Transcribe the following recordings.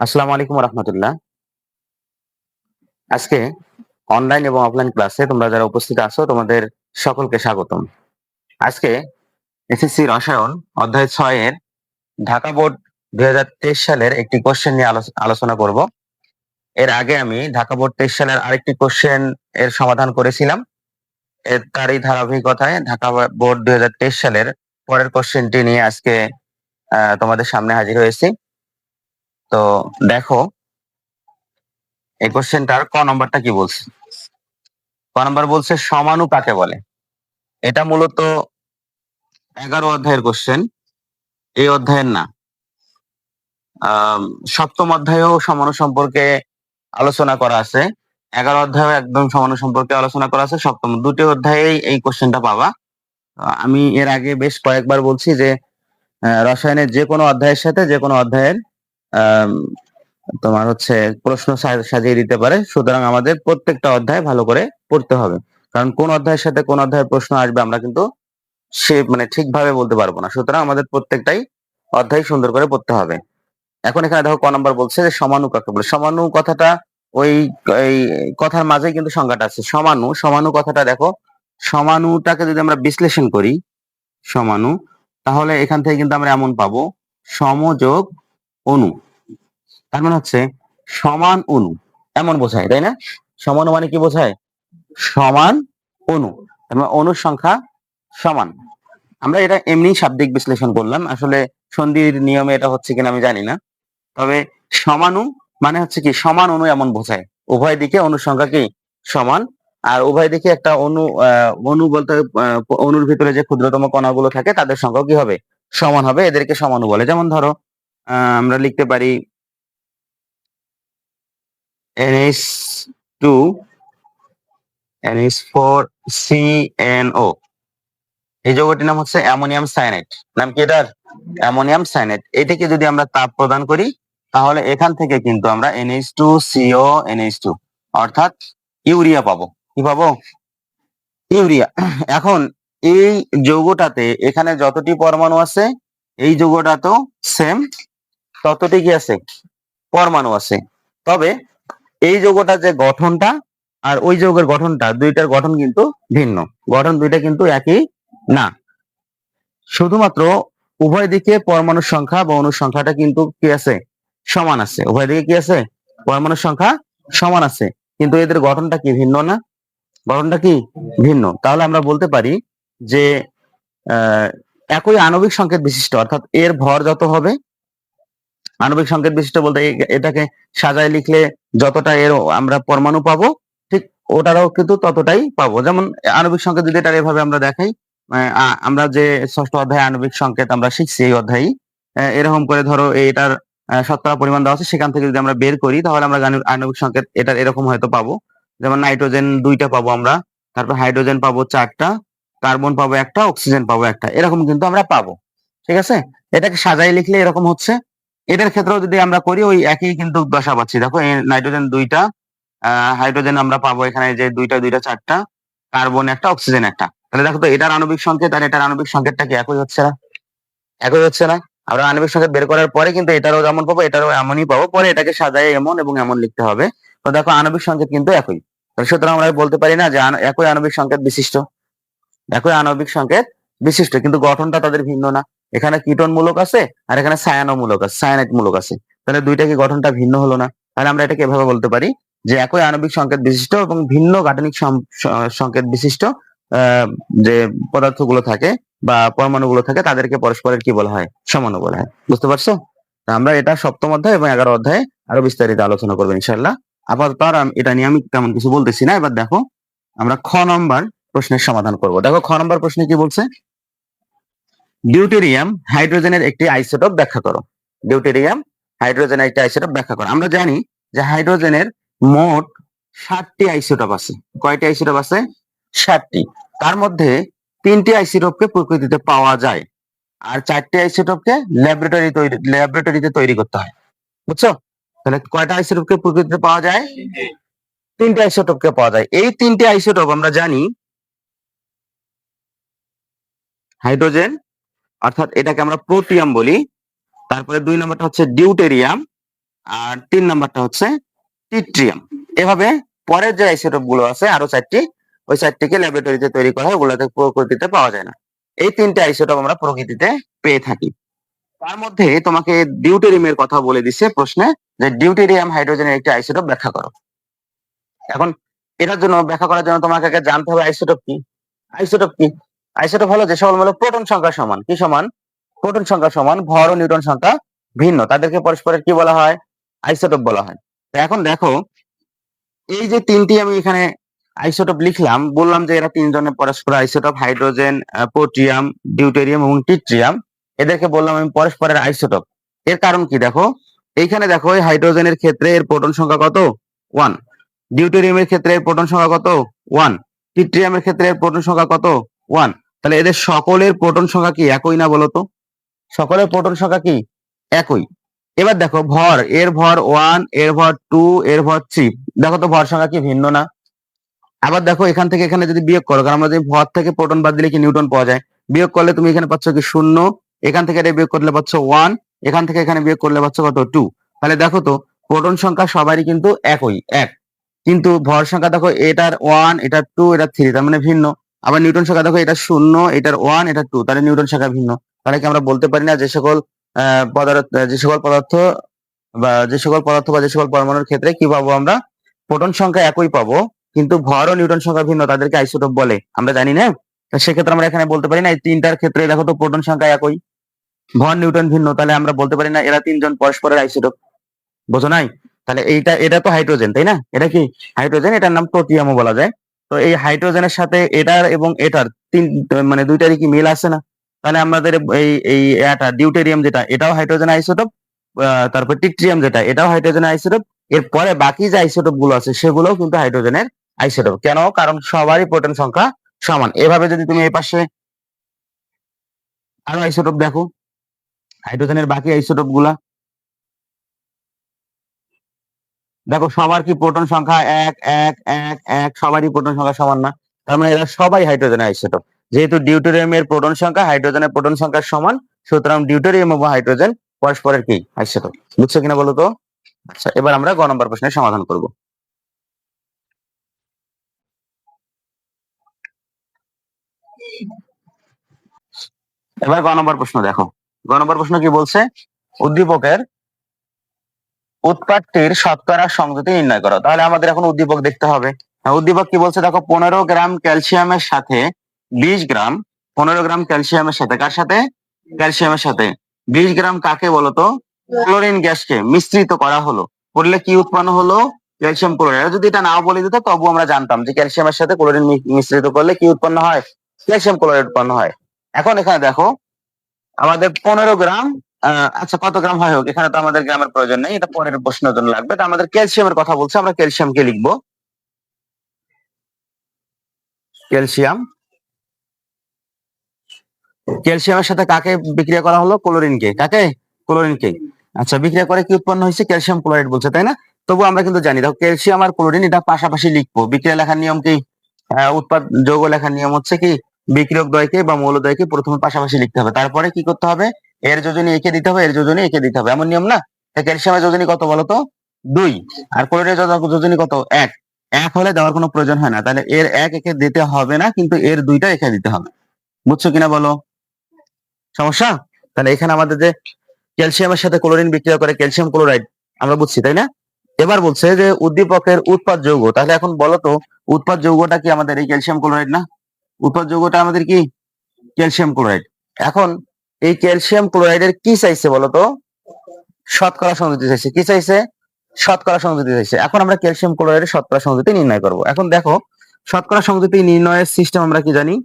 আসসালামু আলাইকুম রহমতুল্লাহ আজকে অনলাইন এবং অফলাইন ক্লাসে তোমরা যারা উপস্থিত আছো, তোমাদের সকলকে স্বাগতম। আজকে এসএসসি রসায়ন অধ্যায় ছয় এর ঢাকা বোর্ড দুই সালের একটি কোশ্চেন নিয়ে আলোচ- আলোচনা করব। এর আগে আমি ঢাকা বোর্ড তেইশ সালের আরেকটি কোশ্চেন এর সমাধান করেছিলাম। এর তারই ধারাবাহিকতায় ঢাকা বোর্ড দুই হাজার তেইশ সালের পরের কোশ্চেনটি নিয়ে আজকে তোমাদের সামনে হাজির হয়েছি। তো দেখো, এই কোশ্চেনটার ক নম্বরটা কি বলছে? ক নম্বর বলছে সমানু কাকে বলে? এটা মূলত এগারো অধ্যায়ের কোশ্চেন এই অধ্যায়ের না সপ্তম অধ্যায়েও সমানু সম্পর্কে আলোচনা করা আছে। এগারো অধ্যায়েও একদম সমানু সম্পর্কে আলোচনা করা আছে। সপ্তম, দুটি অধ্যায়েই এই কোশ্চেনটা পাবা। আমি এর আগে বেশ কয়েকবার বলছি যে রসায়নের যে কোনো অধ্যায়ের সাথে যে কোনো অধ্যায়ের তোমার হচ্ছে প্রশ্ন সাজিয়ে দিতে পারে। সুতরাং আমাদের প্রত্যেকটা অধ্যায় ভালো করে পড়তে হবে। কারণ কোন অধ্যায়ের সাথে কোন অধ্যায়ের প্রশ্ন আসবে আমরা কিন্তু সে মানে ঠিকভাবে বলতে পারব না। সুতরাং আমাদের প্রত্যেকটাই অধ্যায় সুন্দর করে পড়তে হবে। এখন এখানে দেখো ক নম্বর বলছে যে সমানু কাকে বলে। সমানু কথাটা ওই, এই কথার মাঝে কিন্তু সংজ্ঞাটা আছে। সমানু সমানু কথাটা দেখো, সমানুটাকে যদি আমরা বিশ্লেষণ করি, সমানু, তাহলে এখান থেকে কিন্তু আমরা এমন পাবো। সমযোগ অনু তার মানে হচ্ছে সমান অনু এমন বোঝায়, তাই না? সমান মানে কি বোঝায়? সমান অনু তার মানে সংখ্যা সমান। আমরা এটা এমনি শাব্দিক বিশ্লেষণ করলাম। আসলে সন্ধির নিয়মে এটা হচ্ছে কিনা আমি জানি না। তবে সমানু মানে হচ্ছে কি, সমান অনু এমন বোঝায়। উভয় দিকে অনুর সংখ্যা কি? সমান। আর উভয় দিকে একটা অনু অনু বলতে অনুর ভিতরে যে ক্ষুদ্রতম কণাগুলো থাকে, তাদের সংখ্যা কি হবে? সমান হবে। এদেরকে সমানু বলে। যেমন ধরো আমরা লিখতে পারি NH2 NH4 CNO এই যৌগটির নাম হচ্ছে অ্যামোনিয়াম সায়ানাইড নাম কি এটার? অ্যামোনিয়াম সায়ানাইড এটাকে যদি আমরা তাপ প্রদান করি, তাহলে এখান থেকে কিন্তু আমরা NH2 CO NH2 অর্থাৎ ইউরিয়া পাবো। কি পাবো? ইউরিয়া। এখন এই যৌগটাতে এখানে যতটি পরমাণু আছে, এই যৌগটা তো সেম ততটি কি আছে, পরমাণু আছে। তবে এই যৌগটার যে গঠনটা আর ওই যৌগের গঠনটা, দুইটার গঠন কিন্তু ভিন্ন। গঠন দুইটা কিন্তু একই না। শুধুমাত্র উভয় দিকে পরমাণুর সংখ্যা বা অণুর সংখ্যাটা কিন্তু কি আছে? সমান আছে। উভয় দিকে কি আছে? পরমাণুর সংখ্যা সমান আছে। কিন্তু এদের গঠনটা কি ভিন্ন না? গঠনটা কি ভিন্ন? তাহলে আমরা বলতে পারি যে একই আণবিক সংকেত বিশিষ্ট, অর্থাৎ এর ভর যত হবে আণবিক সংকেত বিশিষ্ট বলতে এটাকে সাজায় লিখলে যতটা এর আমরা পরমাণু পাবো, ঠিক ওটারও কিন্তু ততটাই পাবো। যেমন আণবিক সংকেত যদি এটা এভাবে আমরা দেখাই আমরা যে ষষ্ঠ অধ্যায় আণবিক সংকেত আমরা শিখছি এই অধ্যায়ে এরকম করে ধরো এটার শতকরা পরিমাণ দেওয়া আছে, সেখান থেকে যদি আমরা বের করি, তাহলে আমরা আণু- আণবিক সংকেত এটার এরকম হয়তো পাবো। যেমন নাইট্রোজেন দুইটা পাবো আমরা, তারপর হাইড্রোজেন পাবো চারটা, কার্বন পাবো একটা, অক্সিজেন পাবো একটা, এরকম কিন্তু আমরা পাবো, ঠিক আছে? এটাকে সাজাই লিখলে এরকম হচ্ছে এটার ক্ষেত্রেও যদি আমরা করি, ওই একই কিন্তু দশা পাচ্ছি। দেখো নাইট্রোজেন দুইটা হাইড্রোজেন আমরা পাবো এখানে যে দুইটা দুইটা, চারটা, কার্বন একটা, অক্সিজেন একটা। তাহলে দেখো তো, এটার আণবিক সংকেত আর এটার আণবিক সংকেতটা কি একই হচ্ছে না? একই হচ্ছে না? আমরা আণবিক সংকেত বের করার পরে কিন্তু এটারও যেমন পাবো, এটারও এমনই পাবো। পরে এটাকে সাজায় এমন এবং এমন লিখতে হবে। তো দেখো, আণবিক সংকেত কিন্তু একই। সুতরাং আমরা বলতে পারি না যে একই আণবিক সংকেত বিশিষ্ট। একই আণবিক সংকেত বিশিষ্ট, কিন্তু গঠনটা তাদের ভিন্ন না। এখানে কিটন মূলক আছে আর এখানে সায়ানো মূলক আছে সায়ানাইট মূলক আছে। তাহলে দুইটা কি গঠনটা ভিন্ন হলো না? তাহলে আমরা এটাকে এভাবে বলতে পারি যে একই আণবিক সংকেত বিশিষ্ট এবং ভিন্ন গাঠনিক সংকেত বিশিষ্ট যে পদার্থগুলো থাকে বা পরমাণুগুলো থাকে তাদেরকে পরস্পরের কি বলা হয়? সমানু বলা হয়। বুঝতে পারছ? আমরা এটা সপ্তম অধ্যায় এবং এগারো অধ্যায়ে আরও বিস্তারিত আলোচনা করব ইনশাল্লাহ আপাতত আর এটা নিয়ে আমি তেমন কিছু বলতেছি না। এবার দেখো, আমরা খ নম্বর প্রশ্নের সমাধান করব। দেখো, খ নম্বর প্রশ্নে কি বলছে? ডিউটেরিয়াম হাইড্রোজেনের একটি আইসোটোপ ব্যাখ্যা করো। ডিউটেরিয়াম হাইড্রোজেনের একটি আইসোটোপ ব্যাখ্যা করো। আমরা জানি যে হাইড্রোজেনের মোট ষাটটি আইসোটোপ আছে। কয়টি আইসোটোপ আছে? ষাটটি তার মধ্যে তিনটি আইসোটোপকে প্রকৃতিতে পাওয়া যায়। আর চারটি আইসোটোপকে ল্যাবরেটরি তৈরি ল্যাবরেটরিতে তৈরি করতে হয়। বুঝছ? তাহলে কয়টা আইসোটোপকে প্রকৃতিতে পাওয়া যায়? তিনটি আইসোটোপকে পাওয়া যায়। এই তিনটি আইসোটোপ আমরা জানি হাইড্রোজেন অর্থাৎ এটাকে আমরা প্রোটিয়াম বলি। তারপরে দুই নম্বরটা হচ্ছে ডিউটেরিয়াম আর তিন নাম্বারটা হচ্ছে টিট্রিয়াম। এভাবে পরের যে আইসোটোপগুলো আছে, আরও চারটি, ওই চারটিকে ল্যাবরেটরিতে তৈরি করা হয়, ওগুলোতে প্রকৃতিতে পাওয়া যায় না। এই তিনটে আইসোটোপ আমরা প্রকৃতিতে পেয়ে থাকি। তার মধ্যে তোমাকে ডিউটেরিয়ামের কথা বলে দিছে প্রশ্নে যে ডিউটেরিয়াম হাইড্রোজেনের একটি আইসোটোপ ব্যাখ্যা করো। এখন এটার জন্য ব্যাখ্যা করার জন্য তোমাকে আগে জানতে হবে আইসোটোপ কি? আইসোটোপ কি? আইসোটোপ হলো যে সকল মূলক প্রোটন সংখ্যা সমান। কি সমান? প্রোটন সংখ্যা সমান, ভর ও নিউটন সংখ্যা ভিন্ন। তাদেরকে পরস্পরের কি বলা হয়? আইসোটোপ বলা হয়। তো এখন দেখো, এই যে তিনটি আমি এখানে আইসোটোপ লিখলাম, বললাম যে এরা তিনজনের পরস্পর আইসোটোপ, হাইড্রোজেন পোটিয়াম ডিউটেরিয়াম এবং টিট্রিয়াম। এদেরকে বললাম আমি পরস্পরের আইসোটোপ। এর কারণ কি দেখো? এইখানে দেখো, এই হাইড্রোজেনের ক্ষেত্রে এর প্রোটন সংখ্যা কত? ওয়ান। ডিউটেরিয়ামের ক্ষেত্রে এর প্রোটন সংখ্যা কত? ওয়ান। টিট্রিয়ামের ক্ষেত্রে এর প্রোটন সংখ্যা কত? ওয়ান তাহলে এদের সকলের প্রোটন সংখ্যা কি? একই না বলতো সকলের প্রোটন সংখ্যা কি? একই। এবার দেখো, ভর, এর ভর ওয়ানের ভর টু এর ভর থ্রি দেখো তো ভর সংখ্যা কি? ভিন্ন না? আবার দেখো, এখান থেকে এখানে যদি বিয়োগ করো, কারণ আমরা যদি ভর থেকে প্রোটন বাদ দিলে কি নিউটন পাওয়া যায়? বিয়োগ করলে তুমি এখানে পাচ্ছ কি? শূন্য। এখান থেকে এটা বিয়োগ করলে পাচ্ছ ওয়ান এখান থেকে এখানে বিয়োগ করলে পাচ্ছ কত? টু তাহলে দেখো তো, প্রোটন সংখ্যা সবারই কিন্তু একই, এক। কিন্তু ভর সংখ্যা দেখো, এটার ওয়ান এটার টু এটা থ্রি তার মানে ভিন্ন। আবার নিউটন সংখ্যা দেখো, এটা শূন্য, এটার ওয়ান এটা টু তাহলে নিউটন সংখ্যা ভিন্ন। তাহলে কি আমরা বলতে পারি না যে সকল পদার্থ, যে সকল পদার্থ বা যে সকল পদার্থ বা যে সকল পরমাণুর ক্ষেত্রে কি পাবো আমরা? প্রোটন সংখ্যা একই পাবো, কিন্তু ভর ও নিউটন সংখ্যা ভিন্ন, তাদেরকে আইসোটোপ বলে। আমরা জানি না? সেক্ষেত্রে আমরা এখানে বলতে পারি না, এই তিনটার ক্ষেত্রে দেখো তো প্রোটন সংখ্যা একই, ভর নিউটন ভিন্ন, তাহলে আমরা বলতে পারি না এরা তিনজন পরস্পরের আইসোটোপ। বোঝো নাই? তাহলে এইটা, এটা তো হাইড্রোজেন, তাই না? এটা কি? হাইড্রোজেন, এটার নাম প্রোটিয়ামও বলা যায়। তো এই হাইড্রোজেনের সাথে এটার এবং এটার তিন মানে দুইটারই কি মিল আছে না? তাহলে আমাদের এই এই এটা ডিউটেরিয়াম যেটা, এটাও হাইড্রোজেন আইসোটোপ তারপর টিট্রিয়াম যেটা, এটাও হাইড্রোজেন আইসোটোপ, এরপরে বাকি যে আইসোটোপগুলো আছে সেগুলোও কিন্তু হাইড্রোজেনের আইসোটোপ। কেন? কারণ সবারই প্রোটন সংখ্যা সমান। এভাবে যদি তুমি এই পাশে আরও আইসোটোপ দেখো, হাইড্রোজেনের বাকি আইসোটোপগুলা দেখো, সবার কি প্রোটন সংখ্যা এক এক এক এক? সবারই প্রোটন সংখ্যা সমান না। তার মানে এরা সবাই হাইড্রোজেনের আইসোটোপ যেহেতু ডিউটেরিয়ামের প্রোটন সংখ্যা হাইড্রোজেনের প্রোটন সংখ্যার সমান, সুতরাং ডিউটেরিয়াম এবং হাইড্রোজেন পরস্পরের কি? আইসোটোপ বুঝছ কিনা বলো তো? আচ্ছা এবার আমরা গ নম্বর প্রশ্নের সমাধান করব। এবার গ নম্বর প্রশ্ন দেখো। গ নম্বর প্রশ্ন কি বলছে? উদ্দীপকের উৎপাদটির শতকরা সংযুতি নির্ণয় করো। তাহলে আমাদের এখন উদ্দীপক দেখতে হবে। হ্যাঁ, উদ্দীপক কি বলছে? দেখো পনেরো গ্রাম ক্যালসিয়ামের সাথে বিশ গ্রাম পনেরো গ্রাম ক্যালসিয়ামের সাথে কার সাথে? ক্যালসিয়ামের সাথে। বিশ গ্রাম কাকে বলতো ক্লোরিন গ্যাসকে মিশ্রিত করা হলো। করলে কি উৎপন্ন হলো? Calcium chloride. যদি এটা নাও বলে দিত তবু আমরা জানতাম যে ক্যালসিয়ামের সাথে ক্লোরিন মিশ্রিত করলে কি উৎপন্ন হয়? ক্যালসিয়াম ক্লোরাইড উৎপন্ন হয়। এখন এখানে দেখো আমাদের পনেরো গ্রাম আচ্ছা কত গ্রাম? হয় হোক, এখানে তো আমাদের গ্রামের প্রয়োজন নেই, এটা পরের প্রশ্নের জন্য লাগবে। তো আমাদের ক্যালসিয়ামের কথা বলছে, আমরা ক্যালসিয়ামকে লিখব। ক্যালসিয়াম। ক্যালসিয়ামের সাথে কাকে বিক্রিয়া করা হলো? ক্লোরিনকে। কাকে? ক্লোরিনকে। আচ্ছা বিক্রিয়া করে কি উৎপন্ন হয়েছে? ক্যালসিয়াম ক্লোরাইড বলছে, তাই না? তবু আমরা কিন্তু জানি, দেখো, ক্যালসিয়াম আর ক্লোরিন, এটা পাশাপাশি লিখব। বিক্রিয়া লেখার নিয়ম কি? উৎপাদ, যৌগ লেখার নিয়ম হচ্ছে কি? বিক্রিয়ক দ্বয়কে বা মৌলদ্বয়কে প্রথমে পাশাপাশি লিখতে হবে। তারপরে কি করতে হবে? এর যোজনী একে দিতে হবে, এর যোজনী একে দিতে হবে। এমন নিয়ম না? ক্যালসিয়ামের যোজনী কত বলতো? দুই। আর ক্লোরিনের যোজনী কত? এক। এক হলে দেওয়ার কোনো প্রয়োজন হয় না। তাহলে এর এক একে দিতে হবে না, কিন্তু এর দুইটা একে দিতে হবে। বুঝছ কিনা বলো? সমস্যা? তাহলে এখানে আমাদের যে ক্যালসিয়ামের সাথে ক্লোরিন বিক্রিয়া করে ক্যালসিয়াম ক্লোরাইড, আমরা বুঝছি, তাই না? এবার বলছে যে উদ্দীপকের উৎপাদ যৌগ। তাহলে এখন বলো তো উৎপাদ যৌগটা কি আমাদের এই ক্যালসিয়াম ক্লোরাইড না? উৎপাদ যৌগটা আমাদের কি? Calcium chloride. এখন এই ক্যালসিয়াম ক্লোরাইডের কি চাইছে বলতো? শতকরা সংযুতি চাইছে। কি চাইছে? শতকরা সংযুতি চাইছে। এখন আমরা ক্যালসিয়াম ক্লোরাইডের শতকরা সংযুতি নির্ণয় করব। এখন দেখো, শতকরা সংযুতি নির্ণয়ের সিস্টেম আমরা কি জানি?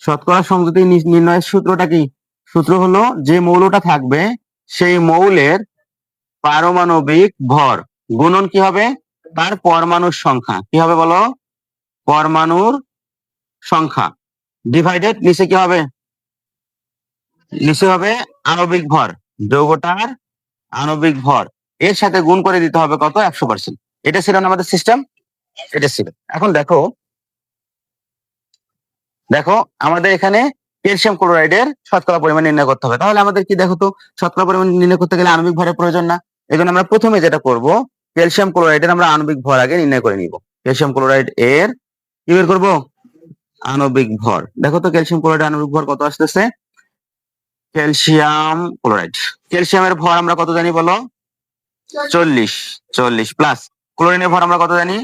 শতকরা সংযুতি নি- নির্ণয়ের সূত্রটা কি? সূত্র হলো যে মৌলটা থাকবে, সেই মৌলের পারমাণবিক ভর। গুণন কি হবে? তার পরমাণুর সংখ্যা। কি হবে বলো? পরমাণুর সংখ্যা। ডিভাইডেড নিচে কি হবে? নিচে হবে আণবিক ভর। যৌগটার আণবিক ভর। এর সাথে গুণ করে দিতে হবে কত? একশো পার্সেন্ট এটা ছিল না আমাদের সিস্টেম এটা ছিল। এখন দেখো দেখো, আমাদের এখানে ক্যালসিয়াম ক্লোরাইডের শতকরা পরিমাণ নির্ণয় করতে হবে। তাহলে আমাদের কি দেখো তো? শতকরা পরিমাণ নির্ণয় করতে গেলে আণবিক ভরের প্রয়োজন না। এই জন্য আমরা প্রথমে যেটা করব ক্যালসিয়াম ক্লোরাইডের আমরা আণবিক ভর আগে নির্ণয় করে নিব। ক্যালসিয়াম ক্লোরাইড এর কি বের করব? আণবিক ভর। দেখো তো ক্যালসিয়াম ক্লোরাইড আণবিক ভর কত আসতেছে? Calcium chloride. ক্যালসিয়ামের ভর আমরা কত জানি বলো? চল্লিশ চল্লিশ প্লাস ক্লোরিনের ভর আমরা কত জানি?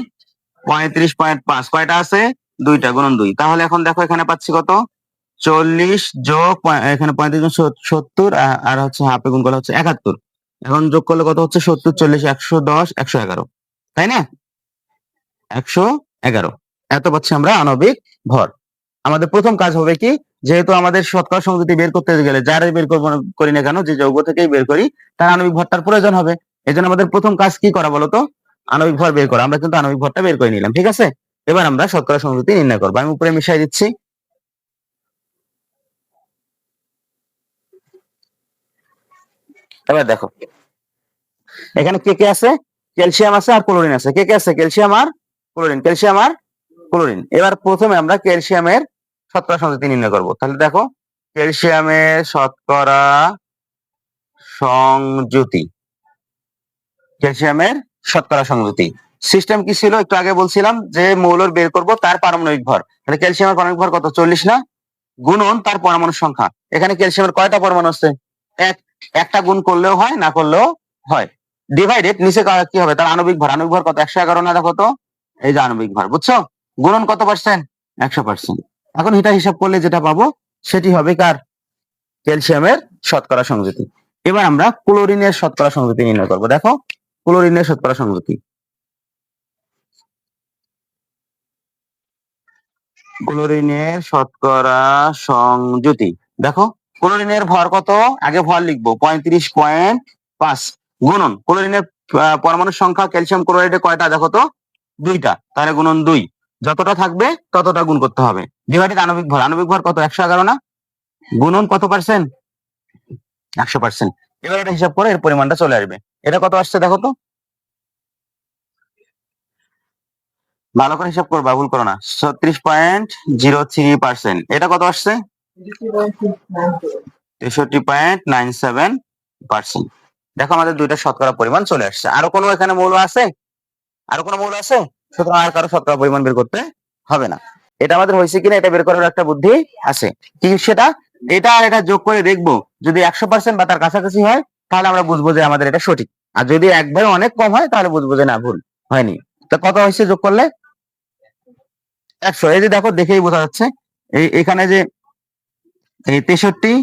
পঁয়ত্রিশ পয়েন্ট পাঁচ। কয়টা আছে? দুইটা গুণন দুই। তাহলে এখন দেখো এখানে পাচ্ছি কত? চল্লিশ যোগ এখানে পঁয়ত্রিশ গুণ সত্তর আর হচ্ছে হাফে গুণ করলে হচ্ছে একাত্তর। এখন যোগ করলে কত হচ্ছে? সত্তর, চল্লিশ, একশো দশ, একশো এগারো। তাই না? একশো এগারো। এত পাচ্ছি আমরা আণবিক ভর। আমাদের প্রথম কাজ হবে কি? যেহেতু আমাদের শতকরা সংযুক্তি বের করতে গেলে যারাই বের করি না কেন, যে যৌগ থেকেই বের করি, তার আণবিক ভরটার প্রয়োজন হবে। এই জন্য আমাদের প্রথম কাজ কি করা বলতো আণবিক ভর বের করা। আমরা কিন্তু আণবিক ভরটা বের করে নিলাম, ঠিক আছে? এবার আমরা শতকরা সংযুক্তি নির্ণয় করব। আমি উপরে মিশাই দিচ্ছি। এবার দেখো, এখানে কে কে আছে? ক্যালসিয়াম আছে আর ক্লোরিন আছে। কে কে আছে? ক্যালসিয়াম আর ক্লোরিন। ক্যালসিয়াম আর ক্লোরিন। এবার প্রথমে আমরা ক্যালসিয়ামের শতকরা সংযুতি নির্ণয় করব। তাহলে দেখো, ক্যালসিয়ামের শতকরা সংযুতি। ক্যালসিয়ামের শতকরা সংযুতি। সিস্টেম কি ছিল? একটু আগে বলছিলাম যে মৌলর বের করব, তার পারমাণবিক ভর। তাহলে ক্যালসিয়ামের পারমাণবিক ভর কত? চল্লিশ না? গুণন তার পরমাণুর সংখ্যা। এখানে ক্যালসিয়ামের কয়টা পরমাণু আছে? এক। একটা গুণ করলেও হয়, না করলেও হয়। ডিভাইডেড নিচে কি হবে? তার আণবিক ভর। আণবিক ভর কত? একশো এগারো না দেখো তো? এই যে আণবিক ভর, বুঝছ? গুণন কত পার্সেন্ট একশো পার্সেন্ট এখন এটা হিসাব করলে যেটা পাবো সেটি হবে কার? ক্যালসিয়ামের শতকরা সংযুতি এবার আমরা ক্লোরিনের শতকরা সংযুতি নির্ণয় করব। দেখো ক্লোরিনের শতকরা সংযুতি ক্লোরিনের শতকরা সংযুতি দেখো ক্লোরিনের ভর কত? আগে ভর লিখব পঁয়ত্রিশ পয়েন্ট পাঁচ। গুণন ক্লোরিনের আহ, পরমাণুর সংখ্যা ক্যালসিয়াম ক্লোরাইডে কয়টা? দেখো তো দুইটা। তাহলে গুণন দুই। যতটা থাকবে, ততটা গুণ করতে হবে। ডিভাইডেড আণবিক ভর আণবিক ভর কত? একশো এগারো না? গুণন কত পার্সেন্ট একশো পার্সেন্ট এবার এটা হিসাব করে এর পরিমাণটা চলে আসবে। এটা কত আসছে দেখো তো? ভালো করে হিসাব করবা, ভুল করো না। ছত্রিশ পয়েন্ট জিরো থ্রি পার্সেন্ট। এটা কত আসছে? তেষট্টি পয়েন্ট নাইন সেভেন পার্সেন্ট। দেখো আমাদের দুইটা শতকরা পরিমাণ চলে আসছে। আরও কোনো এখানে মৌল আছে? আরও কোনো মৌল আছে? সুতরাং আর কারও শতকরা পরিমাণ বের করতে হবে না। এটা আমাদের হয়েছে কিনা এটা বের করার একটা বুদ্ধি আছে। কি সেটা? এটা আর এটা যোগ করে দেখব। যদি একশো পার্সেন্ট বা তার কাছাকাছি হয়, তাহলে আমরা বুঝব যে আমাদের এটা সঠিক। আর যদি একবারে অনেক কম হয়, তাহলে বুঝব যে না, ভুল হয়নি। তা কত হয়েছে যোগ করলে? একশো। এই যে দেখো, দেখেই বোঝা যাচ্ছে। এই, এখানে যে এই তেষট্টি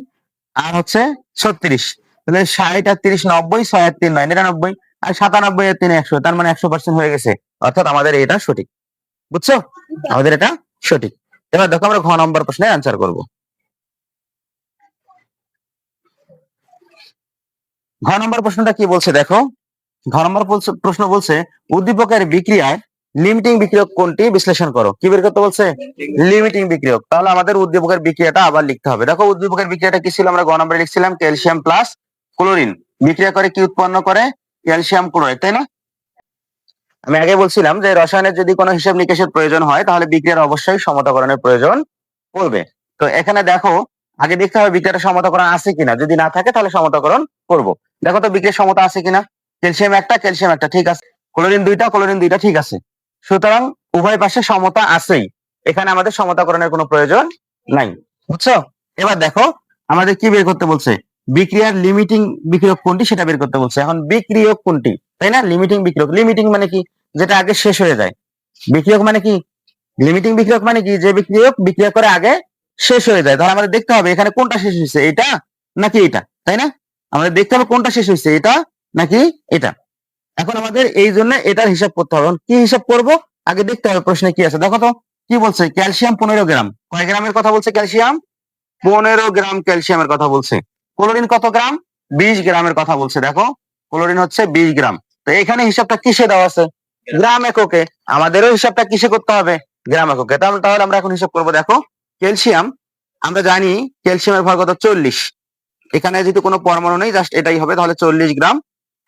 আর হচ্ছে ছত্রিশ। তাহলে ষাট আর তিরিশ নব্বই, ছয় আর তিন নয়, নিরানব্বই। আর সাতানব্বই তিন একশো, তার মানে একশো পার্সেন্ট হয়ে গেছে। অর্থাৎ আমাদের এটা সঠিক। বুঝছ? আমাদের এটা সঠিক। এবার দেখো আমরা ঘ নম্বর প্রশ্নের অ্যান্সার করব। ঘ নম্বর প্রশ্নটা কি বলছে দেখো? ঘ নম্বর প্রশ্ন বলছে, উদ্দীপকের বিক্রিয়ায় লিমিটিং বিক্রিয়ক কোনটি? বিশ্লেষণ করো। কি বের করতে বলছে? লিমিটিং বিক্রিয়ক। তাহলে আমাদের উদ্দীপকের বিক্রিয়াটা আবার লিখতে হবে। দেখো, উদ্দীপকের বিক্রিয়াটা কি ছিল? আমরা গ নম্বরে লিখছিলাম ক্যালসিয়াম প্লাস ক্লোরিন। বিক্রিয়া করে কি উৎপন্ন করে? ক্যালসিয়াম ক্লোরাইড, তাই না? আমি আগে বলছিলাম যে রসায়নের যদি কোনো হিসাব নিকেশের প্রয়োজন হয়, তাহলে বিক্রিয়ার অবশ্যই সমতাকরণের প্রয়োজন পড়বে। তো এখানে দেখো, আগে দেখতে হবে বিক্রিয়াটা সমতাকরণ আছে কিনা। যদি না থাকে, তাহলে সমতাকরণ করব। দেখো তো বিক্রিয়ার সমতা আছে কিনা। ক্যালসিয়াম একটা ক্যালসিয়াম একটা, ঠিক আছে। ক্লোরিন দুইটা ক্লোরিন দুইটা, ঠিক আছে। সুতরাং উভয় পাশে সমতা আছেই। এখানে আমাদের সমতাকরণের কোনো প্রয়োজন নাই। বুঝছ? এবার দেখো, আমাদের কি বের করতে বলছে? বিক্রিয়ার লিমিটিং বিক্রিয়ক কোনটি সেটা বের করতে বলছে। এখন বিক্রিয়ক কোনটি? তাই না? লিমিটিং বিক্রিয়ক। লিমিটিং মানে কি? যেটা আগে শেষ হয়ে যায়। বিক্রিয়ক মানে কি? লিমিটিং বিক্রিয়ক মানে কি? যে বিক্রিয়ক বিক্রিয়া করে আগে শেষ হয়ে যায়। তাহলে আমাদের দেখতে হবে এখানে কোনটা শেষ হয়েছে, এটা নাকি এটা? তাই না? আমাদের দেখতে হবে কোনটা শেষ হয়েছে, এটা নাকি এটা? এখন আমাদের এই জন্য এটার হিসাব করতে হবে। কি হিসাব করব? আগে দেখতে হবে প্রশ্নে কি আছে। দেখো তো, কি বলছে? ক্যালসিয়াম পনেরো গ্রাম। কয় গ্রামের কথা বলছে ক্যালসিয়াম? পনেরো গ্রাম ক্যালসিয়ামের কথা বলছে। ক্লোরিন কত গ্রাম? বিশ গ্রামের কথা বলছে, দেখো। ক্লোরিন হচ্ছে বিশ গ্রাম। তো এখানে হিসাবটা কিসে দেওয়া আছে? গ্রাম এককে। আমাদেরও হিসাবটা কিসে করতে হবে? গ্রাম এককে। তাহলে আমরা এখন হিসাব করব, দেখো। ক্যালসিয়াম, আমরা জানি ক্যালসিয়ামের ভর কত? চল্লিশ। এখানে যদি কোনো পরমাণু নেই, জাস্ট এটাই হবে, তাহলে চল্লিশ গ্রাম।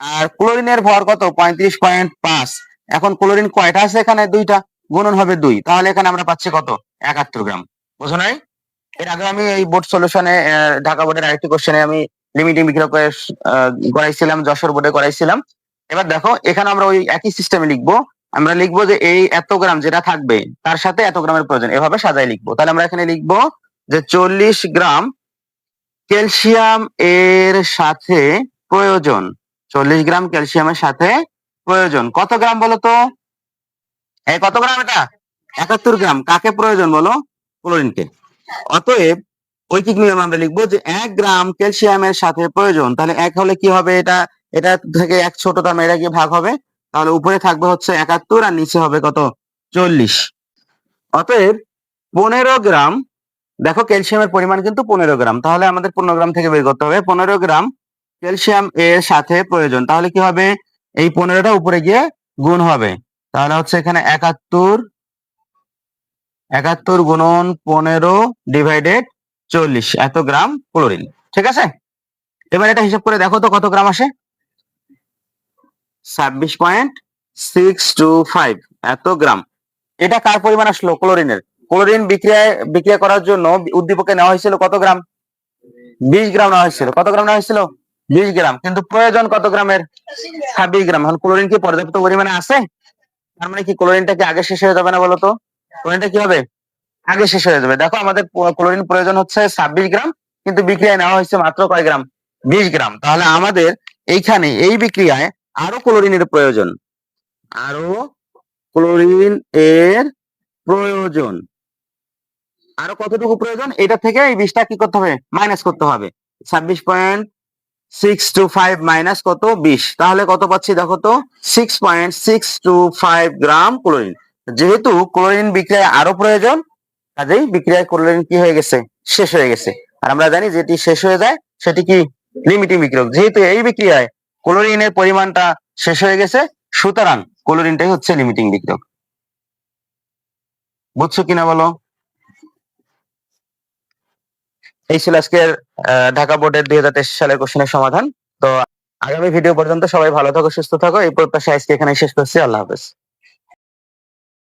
আর ক্লোরিনের ভর কত? পঁয়ত্রিশ পয়েন্ট পাঁচ। এখন ক্লোরিন কয়টা আছে এখানে? দুইটা। গুণন হবে দুই। তাহলে এখানে আমরা পাচ্ছি কত? একাত্তর গ্রাম। বুঝো নাই? এর আগে আমি এই বোর্ড সলিউশনে ঢাকা বোর্ডের আরেকটি কোশ্চেনে আমি লিমিটিং বিক্রয় করাইছিলাম, যশোর বোর্ডে করাইছিলাম। এবার দেখো, এখানে আমরা ওই একই সিস্টেমে লিখব। আমরা লিখব যে এই এত গ্রাম যেটা থাকবে, তার সাথে এত গ্রামের প্রয়োজন, এভাবে সাজাই লিখব। তাহলে আমরা এখানে লিখব যে চল্লিশ গ্রাম ক্যালসিয়াম এর সাথে প্রয়োজন, চল্লিশ গ্রাম ক্যালসিয়ামের সাথে প্রয়োজন। কত গ্রাম বলো তো? এই কত গ্রাম এটা? একাত্তর গ্রাম। কাকে প্রয়োজন বলো? ক্লোরিনকে। অতএব ঐকিক নিয়ম আমরা লিখব যে এক গ্রাম ক্যালসিয়ামের সাথে প্রয়োজন। তাহলে এক হলে কি হবে এটা? এটা থেকে এক ছোট দাম এটা কি ভাগ হবে? তাহলে উপরে থাকবে হচ্ছে একাত্তর আর নিচে হবে কত? চল্লিশ। অতএব পনেরো গ্রাম, দেখো ক্যালসিয়ামের পরিমাণ কিন্তু পনেরো গ্রাম। তাহলে আমাদের পনেরো গ্রাম থেকে বের করতে হবে। পনেরো গ্রাম ক্যালসিয়াম এর সাথে প্রয়োজন। তাহলে কি হবে? এই পনেরোটা উপরে গিয়ে গুণ হবে। তাহলে হচ্ছে এখানে একাত্তর একাত্তর গুণন পনেরো ডিভাইডেড চল্লিশ, এত গ্রাম ক্লোরিন, ঠিক আছে? এবার এটা হিসাব করে দেখো তো কত গ্রাম আসে? ছাব্বিশ পয়েন্ট সিক্স টু ফাইভ এত গ্রাম। এটা কার পরিমাণ আসলো? ক্লোরিনের। ক্লোরিন বিক্রিয়ায়, বিক্রিয়া করার জন্য উদ্দীপকে নেওয়া হয়েছিল কত গ্রাম? বিশ গ্রাম নেওয়া হয়েছিল। কত গ্রাম নেওয়া হয়েছিল? বিশ গ্রাম। কিন্তু প্রয়োজন কত গ্রামের? ছাব্বিশ গ্রাম। এখন ক্লোরিন কি পর্যাপ্ত পরিমাণে আছে? তার মানে কি ক্লোরিনটা কি আগে শেষ হয়ে যাবে না বলতো ক্লোরিনটা কি হবে? আগে শেষ হয়ে যাবে। দেখো আমাদের ক্লোরিন প্রয়োজন হচ্ছে ছাব্বিশ গ্রাম, কিন্তু বিক্রিয়ায় নেওয়া হয়েছে মাত্র কয় গ্রাম? বিশ গ্রাম। তাহলে আমাদের এইখানে, এই বিক্রিয়ায় আরও ক্লোরিনের প্রয়োজন। আরও ক্লোরিন এর প্রয়োজন। আরও কতটুকু প্রয়োজন? এটা থেকে এই বিশটা কি করতে হবে? মাইনাস করতে হবে। ছাব্বিশ point six two five minus কত? বিশ। তাহলে কত পাচ্ছি দেখো তো? Six point six two five gram chlorine যেহেতু ক্লোরিন বিক্রিয়ায় আরও প্রয়োজন, কাজেই বিক্রিয়ায় ক্লোরিন কি হয়ে গেছে? শেষ হয়ে গেছে। আর আমরা জানি যেটি শেষ হয়ে যায়, সেটি কি? লিমিটিং বিক্রিয়ক। যেহেতু এই বিক্রিয়ায় ক্লোরিনের পরিমাণটা শেষ হয়ে গেছে, সুতরাং ক্লোরিনটাই হচ্ছে লিমিটিং বিক্রিয়ক। বুঝছ কিনা বলো? এই ছিল আজকের ঢাকা বোর্ডের দুই হাজার তেইশ সালের কোশ্চেনের সমাধান। তো আগামী ভিডিও পর্যন্ত সবাই ভালো থাকো, সুস্থ থাকো। এই প্রত্যাশা আজকে এখানে শেষ করছি। আল্লাহ হাফেজ।